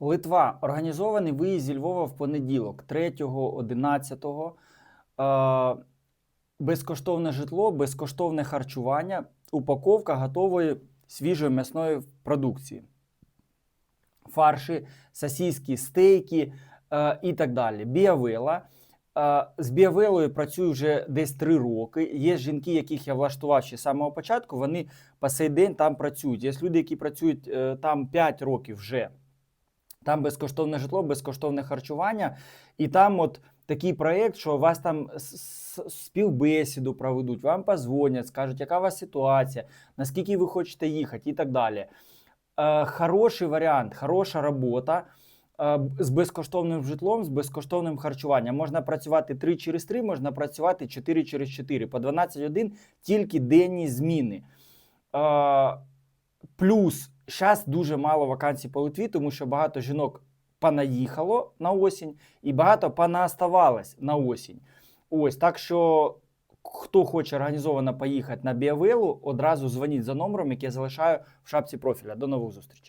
Литва. Організований виїзд зі Львова в понеділок, 3.11. Е, безкоштовне житло, безкоштовне харчування, упаковка готової свіжої м'ясної продукції. Фарші, сосиски, стейки е, і так далі. Біавела. Е, з Біавелою працюю вже десь три роки. Є жінки, яких я влаштував ще з самого початку, вони по сей день там працюють. Є люди, які працюють е, там 5 років вже. Там безкоштовне житло, безкоштовне харчування. І там от такий проєкт, що вас там співбесіду проведуть, вам позвонять, скажуть, яка у вас ситуація, наскільки ви хочете їхати і так далі. Е, хороший варіант, хороша робота е, з безкоштовним житлом, з безкоштовним харчуванням. Можна працювати 3 через 3, можна працювати 4 через 4, по 12 годин тільки денні зміни. Е, плюс зараз дуже мало вакансій по Литві, тому що багато жінок понаїхало на осінь і багато понаоставалось на осінь. Ось так що. Хто хоче організовано поїхати на Біавелу, одразу дзвоніть за номером, який я залишаю в шапці профіля. До нових зустрічей.